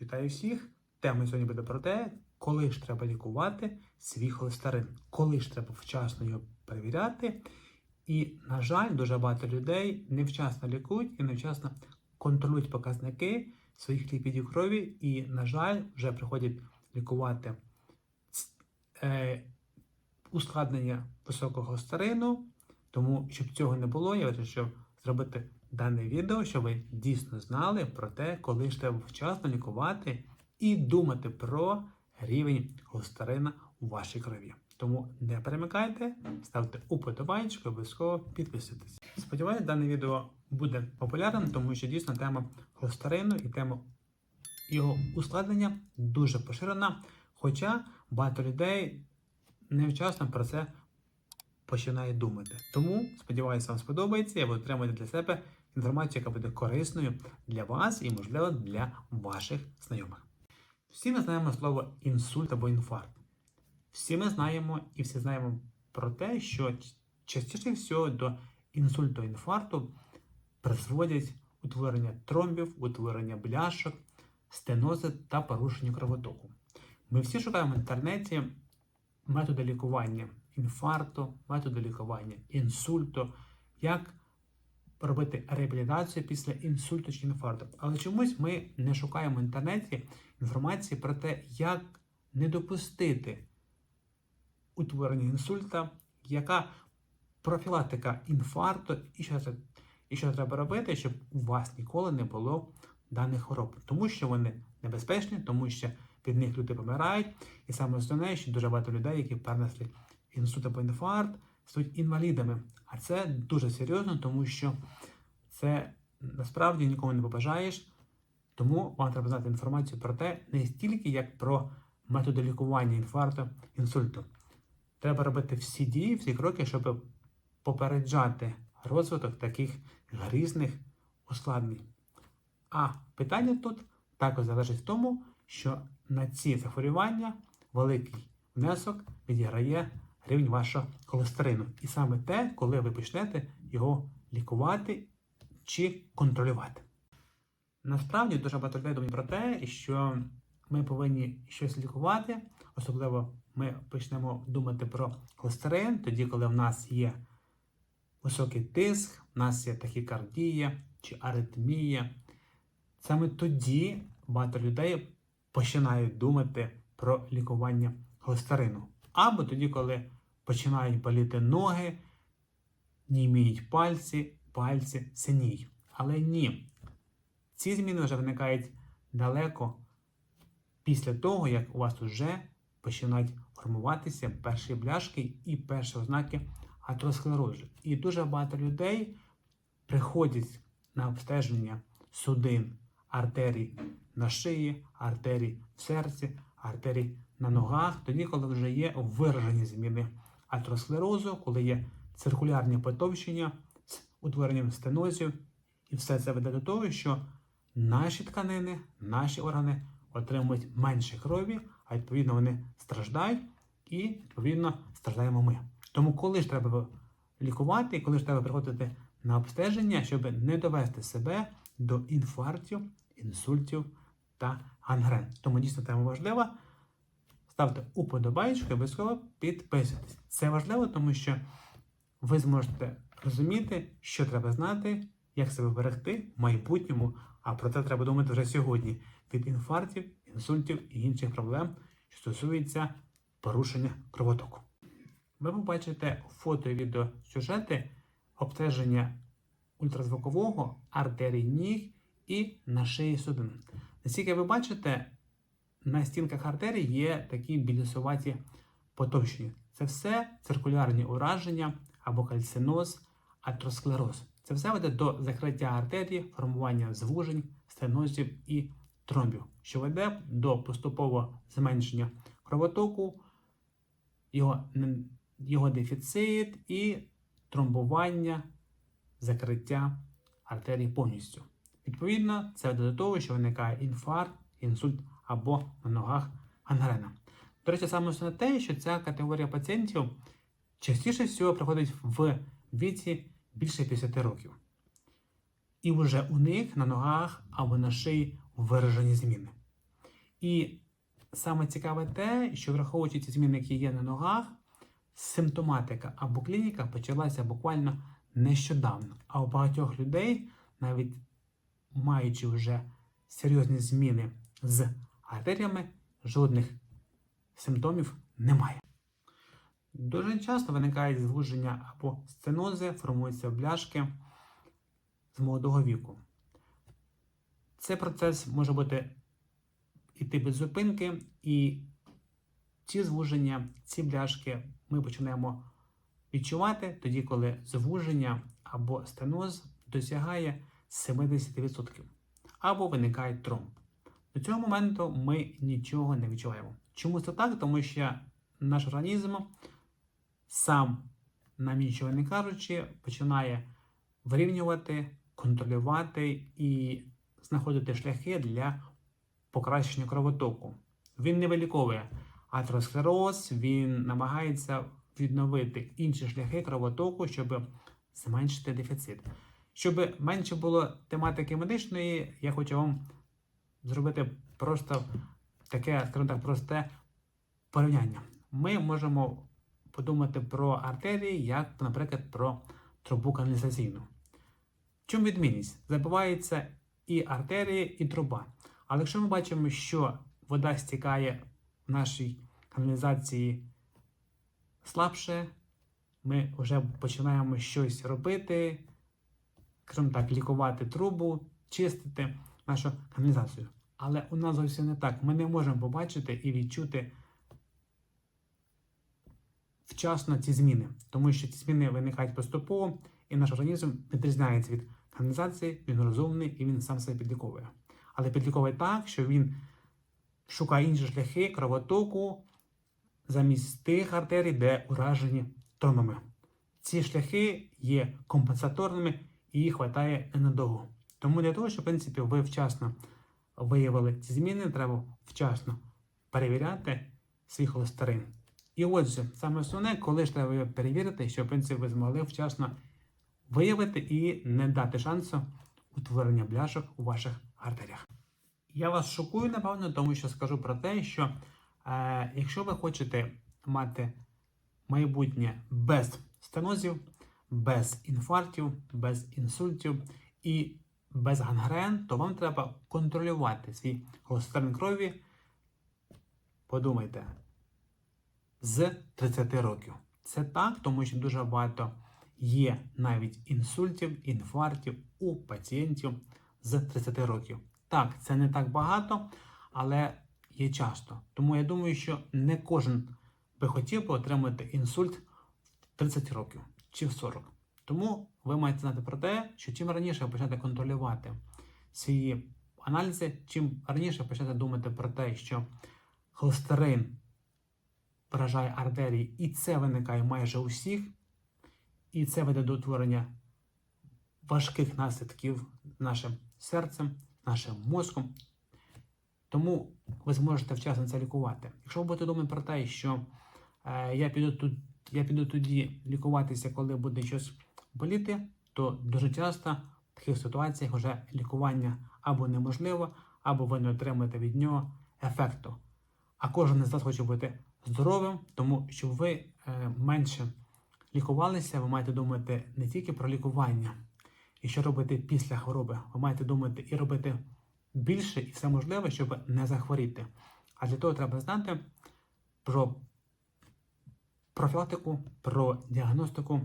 Вітаю всіх! Тема сьогодні буде про те, коли ж треба лікувати свій холестерин, коли ж треба вчасно його перевіряти. І, на жаль, дуже багато людей невчасно лікують і невчасно контролюють показники своїх ліпідів крові, і, на жаль, вже приходять лікувати е, ускладнення високого холестерину. Тому, щоб цього не було, я вирішив зробити дане відео, щоб ви дійсно знали про те, коли ж треба вчасно лікувати і думати про рівень холестерина у вашій крові. Тому не перемикайте, ставте уподобайку, обов'язково підписуйтесь. Сподіваюсь, дане відео буде популярним, тому що дійсно тема холестерину і тема його ускладнення дуже поширена. Хоча багато людей невчасно про це починає думати. Тому сподіваюся, вам сподобається. Я ви отримаєте для себе інформацію, яка буде корисною для вас і, можливо, для ваших знайомих. Всі ми знаємо слово інсульт або інфаркт. Всі ми знаємо і всі знаємо про те, що частіше всього до інсульту інфаркту призводять утворення тромбів, утворення бляшок, стенози та порушення кровотоку. Ми всі шукаємо в інтернеті методи лікування інфаркту, методи лікування інсульту, як робити реабілітацію після інсульту чи інфаркту. Але чомусь ми не шукаємо в інтернеті інформації про те, як не допустити утворення інсульта, яка профілактика інфаркту, і що, це, і що треба робити, щоб у вас ніколи не було даних хвороб. Тому що вони небезпечні, тому що від них люди помирають. І саме основне, що дуже багато людей, які перенесли інсульт або інфаркт, стають інвалідами. А це дуже серйозно, тому що це насправді нікому не побажаєш. Тому вам треба знати інформацію про те, не стільки як про методи лікування інфаркту, інсульту. Треба робити всі дії, всі кроки, щоб попереджати розвиток таких грізних ускладнень. А питання тут також залежить в тому, що на ці захворювання великий внесок відіграє рівень вашого холестерину. І саме те, коли ви почнете його лікувати чи контролювати. Насправді дуже багато людей думають про те, що ми повинні щось лікувати, особливо ми почнемо думати про холестерин, тоді, коли в нас є високий тиск, в нас є тахікардія чи аритмія. Саме тоді багато людей починають думати про лікування холестерину. Або тоді, коли починають боліти ноги, німіють пальці, пальці синіють. Але ні. Ці зміни вже виникають далеко після того, як у вас вже починають формуватися перші бляшки і перші ознаки атеросклерозу. І дуже багато людей приходять на обстеження судин, артерій на шиї, артерій в серці, артерій на ногах, тоді, коли вже є виражені зміни атеросклерозу, коли є циркулярні потовщення з утворенням стенозів, і все це веде до того, що наші тканини, наші органи отримують менше крові, а відповідно вони страждають і, відповідно, страждаємо ми. Тому, коли ж треба лікувати, і коли ж треба приходити на обстеження, щоб не довести себе до інфарктів, інсультів та гангрен. Тому дійсно тема важлива. Ставте уподобайку і обов'язково підписуйтесь. Це важливо, тому що ви зможете розуміти, що треба знати, як себе берегти в майбутньому, а про це треба думати вже сьогодні від інфарктів, інсультів і інших проблем, що стосуються порушення кровотоку. Ви побачите фото і відео сюжети обстеження ультразвукового артерій ніг і на шиї судин. Наскільки ви бачите, на стінках артерій є такі білісуваті потовщення. Це все циркулярні ураження або кальциноз, атеросклероз. Це все веде до закриття артерії, формування звужень, стенозів і тромбів, що веде до поступового зменшення кровотоку, його, його дефіцит і тромбування, закриття артерії повністю. Відповідно, це веде до того, що виникає інфаркт, інсульт або на ногах гангрена. До речі, саме основне те, що ця категорія пацієнтів частіше всього приходить в віці більше 50 років. І вже у них на ногах або на шиї виражені зміни. І саме цікаве те, що враховуючи ці зміни, які є на ногах, симптоматика або клініка почалася буквально нещодавно. А у багатьох людей, навіть маючи вже серйозні зміни з артеріями, жодних симптомів немає. Дуже часто виникають звуження або стенози, формуються бляшки з молодого віку. Цей процес може бути іти без зупинки, і ці звуження, ці бляшки ми починаємо відчувати тоді, коли звуження або стеноз досягає 70%, або виникає тромб. До цього моменту ми нічого не відчуваємо. Чому це так? Тому що наш організм сам, нам нічого не кажучи, починає вирівнювати, контролювати і знаходити шляхи для покращення кровотоку. Він не виліковує атеросклероз, він намагається відновити інші шляхи кровотоку, щоб зменшити дефіцит. Щоб менше було тематики медичної, я хочу вам зробити просто таке, скажімо так, просте порівняння. Ми можемо подумати про артерії, як, наприклад, про трубу каналізаційну. Чому відмінність? Забивається і артерії, і труба. Але якщо ми бачимо, що вода стікає в нашій каналізації слабше, ми вже починаємо щось робити, скажімо так, лікувати трубу, чистити нашу каналізацію. Але у нас зовсім не так. Ми не можемо побачити і відчути вчасно ці зміни, тому що ці зміни виникають поступово, і наш організм відрізняється від каналізації, він розумний і він сам себе підліковує. Але підліковує так, що він шукає інші шляхи кровотоку замість тих артерій, де уражені тромбами. Ці шляхи є компенсаторними і їх вистачає ненадовго. Тому для того, щоб в принципі, ви вчасно виявили ці зміни, треба вчасно перевіряти свій холестерин. І отже, саме основне, коли ж треба перевірити, щоб в принципі, ви змогли вчасно виявити і не дати шансу утворення бляшок у ваших артеріях. Я вас шокую, напевно, тому що скажу про те, що е, якщо ви хочете мати майбутнє без стенозів, без інфарктів, без інсультів і без гангрен, то вам треба контролювати свій холестерин крові. Подумайте, з 30 років. Це так, тому що дуже багато є навіть інсультів, інфарктів у пацієнтів з 30 років. Так, це не так багато, але є часто. Тому я думаю, що не кожен би хотів би отримати інсульт в 30 років чи в 40. Тому ви маєте знати про те, що чим раніше ви почнете контролювати свої аналізи, чим раніше почнете думати про те, що холестерин поражає артерії, і це виникає майже у всіх, і це веде до утворення важких наслідків нашим серцем, нашим мозком. Тому ви зможете вчасно це лікувати. Якщо ви будете думати про те, що е, я піду тут, я піду тоді лікуватися, коли буде щось боліти, то дуже часто в таких ситуаціях вже лікування або неможливо, або ви не отримаєте від нього ефекту. А кожен із вас хоче бути здоровим, тому щоб ви е, менше лікувалися, ви маєте думати не тільки про лікування, і що робити після хвороби. Ви маєте думати і робити більше і все можливе, щоб не захворіти. А для того треба знати про профілактику, про діагностику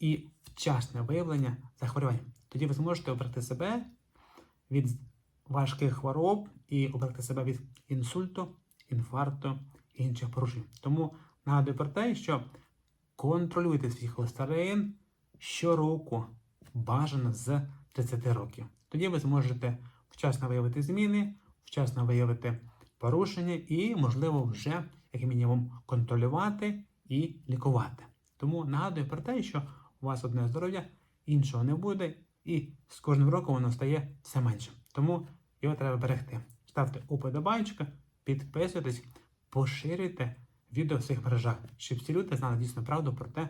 і вчасне виявлення захворювань. Тоді ви зможете обрати себе від важких хвороб і обрати себе від інсульту, інфаркту і інших порушень. Тому нагадую про те, що контролюйте свій холестерин щороку бажано з 30 років. Тоді ви зможете вчасно виявити зміни, вчасно виявити порушення і, можливо, вже, як мінімум, контролювати і лікувати. Тому нагадую про те, що у вас одне здоров'я, іншого не буде, і з кожним роком воно стає все менше. Тому його треба берегти. Ставте уподобайки, підписуйтесь, поширюйте відео в своїх мережах, щоб всі люди знали дійсно правду про те,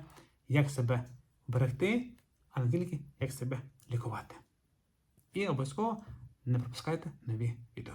як себе берегти, а не тільки як себе лікувати. І обов'язково не пропускайте нові відео.